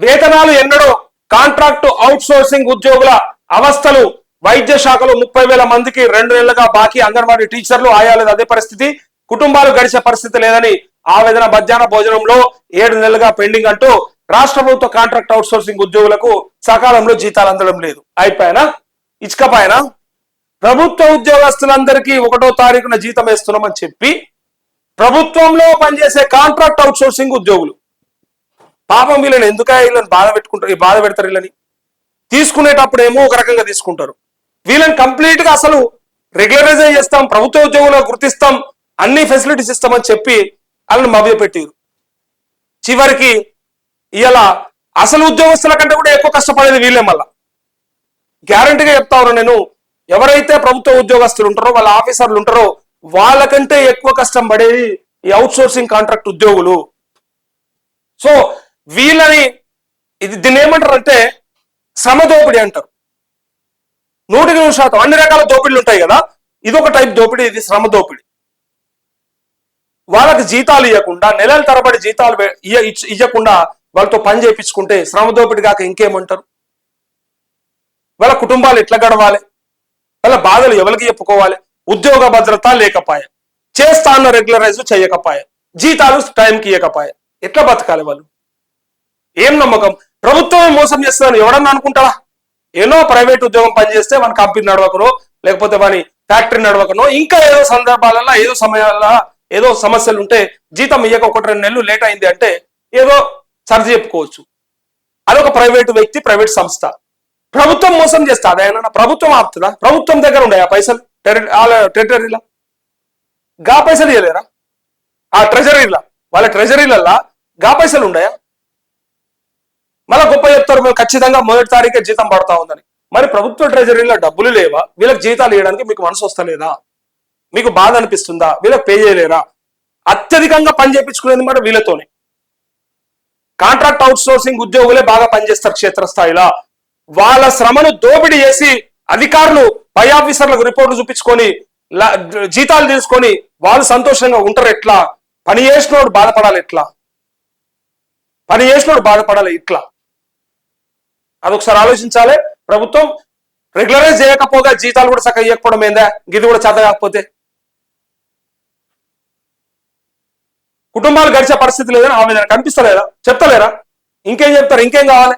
వేతనాలు ఎన్నడో contract out sourcing ఉద్యోగుల అవస్థలు. వైద్య శాఖలో ముప్పై వేల మందికి రెండు నెలలుగా బాకీ అంగన్వాడీ టీచర్లు ఆయాలేదు. అదే పరిస్థితి. కుటుంబాలు గడిచే పరిస్థితి లేదని ఆవేదన మధ్యాహ్న భోజనంలో ఏడు నెలలుగా పెండింగ్ అంటూ రాష్ట్ర ప్రభుత్వ కాంట్రాక్ట్ అవుట్ సోర్సింగ్ ఉద్యోగులకు సకాలంలో జీతాలు అందడం లేదు. అయిపోయినా? ఇచ్చుకపోయినా ప్రభుత్వ ఉద్యోగస్తులందరికీ ఒకటో తారీఖున జీతం వేస్తున్నామని చెప్పి ప్రభుత్వంలో పనిచేసే కాంట్రాక్ట్ అవుట్ సోర్సింగ్ ఉద్యోగులు పాపం వీళ్ళని ఎందుక వీళ్ళని బాధ పెట్టుకుంటారు? ఈ బాధ పెడతారు వీళ్ళని? తీసుకునేటప్పుడు ఏమో ఒక రకంగా తీసుకుంటారు. వీళ్ళని కంప్లీట్గా అసలు రెగ్యులరైజ్ చేస్తాం ప్రభుత్వ ఉద్యోగులకు గుర్తిస్తాం అన్ని ఫెసిలిటీస్ ఇస్తామని చెప్పి వాళ్ళని మభ్య పెట్టారు చివరికి ఇలా అసలు ఉద్యోగస్తుల కంటే కూడా ఎక్కువ కష్టపడేది వీళ్ళే మళ్ళా. గ్యారంటీగా చెప్తా ఉన్నా నేను ఎవరైతే ప్రభుత్వ ఉద్యోగస్తులు ఉంటారో వాళ్ళ ఆఫీసర్లు ఉంటారో వాళ్ళకంటే ఎక్కువ కష్టం పడేది ఈ అవుట్ సోర్సింగ్ కాంట్రాక్ట్ ఉద్యోగులు. సో వీళ్ళని ఇది దీన్ని ఏమంటారు అంటే శ్రమ దోపిడీ అంటారు. నూటికి నూరు శాతం అన్ని రకాల దోపిడీలు ఉంటాయి కదా ఇది ఒక టైప్ దోపిడీ ఇది శ్రమ దోపిడీ వాళ్ళకి జీతాలు ఇవ్వకుండా నెలల తరబడి జీతాలు ఇవ్వకుండా వాళ్ళతో పని చేయించుకుంటే శ్రమ దోపిడీ కాక ఇంకేమంటారు? వాళ్ళ కుటుంబాలు ఎట్లా గడవాలి? వాళ్ళ బాధలు ఎవరికి చెప్పుకోవాలి? ఉద్యోగ భద్రత లేకపాయ చేస్తా అన్న రెగ్యులరైజ్ చేయకపాయ జీతాలు టైంకి ఇవ్వకపాయ ఎట్లా బతకాలి వాళ్ళు? ఏం నమ్మకం? ప్రభుత్వం మోసం చేస్తుందని ఎవడన్నా అనుకుంటారా ఏదో ప్రైవేట్ ఉద్యోగం పనిచేస్తే మన కంపెనీ నడవకనో లేకపోతే వాని ఫ్యాక్టరీ నడవకనో ఇంకా ఏదో సందర్భాలలో ఏదో సమయాల్లో ఏదో సమస్యలు ఉంటే జీతం ఇయ్యక ఒకటి రెండు నెలలు లేట్ అయింది అంటే ఏదో సర్ది చెప్పుకోవచ్చు. అదొక ప్రైవేటు వ్యక్తి ప్రైవేట్ సంస్థ. ప్రభుత్వం మోసం చేస్తా అదేనా ప్రభుత్వం ఆపుతుందా? ప్రభుత్వం దగ్గర ఉన్నాయా పైసలు? టెరిటరీలో? గా పైసలు ఇవ్వలేరా ఆ ట్రెజరీలా? వాళ్ళ ట్రెజరీలల్లా గా పైసలు ఉండయా మళ్ళా గొప్ప చెప్తారు మేము ఖచ్చితంగా మొదటి తారీఖే జీతం పడతా ఉందని. మరి ప్రభుత్వ ట్రెజరీలో డబ్బులు లేవా? వీళ్ళకి జీతాలు ఇవ్వడానికి మీకు మనసు వస్తలేదా? మీకు బాధ అనిపిస్తుందా? వీళ్ళకి పే చేయలేరా? అత్యధికంగా పని చేయించుకునేది మాట వీళ్ళతోనే. కాంట్రాక్ట్ అవుట్ సోర్సింగ్ ఉద్యోగులే బాగా పనిచేస్తారు క్షేత్రస్థాయిలో. వాళ్ళ శ్రమను దోపిడీ చేసి అధికారులు పై ఆఫీసర్లకు రిపోర్ట్లు చూపించుకొని జీతాలు తీసుకొని వాళ్ళు సంతోషంగా ఉంటారు ఎట్లా? పని చేసినోడు బాధపడాలి ఎట్లా? పని చేసినోడు బాధపడాలి ఇట్లా అదొకసారి ఆలోచించాలి. ప్రభుత్వం రెగ్యులరైజ్ చేయకపోగా జీతాలు కూడా చక్కగా ఇవ్వకపోవడం ఏందా? గిది కూడా చేత కాకపోతే. కుటుంబాలు గడిచే పరిస్థితి లేదని ఆవేదన కనిపిస్తలేదా? చెప్తలేరా? ఇంకేం చెప్తారు? ఇంకేం కావాలి?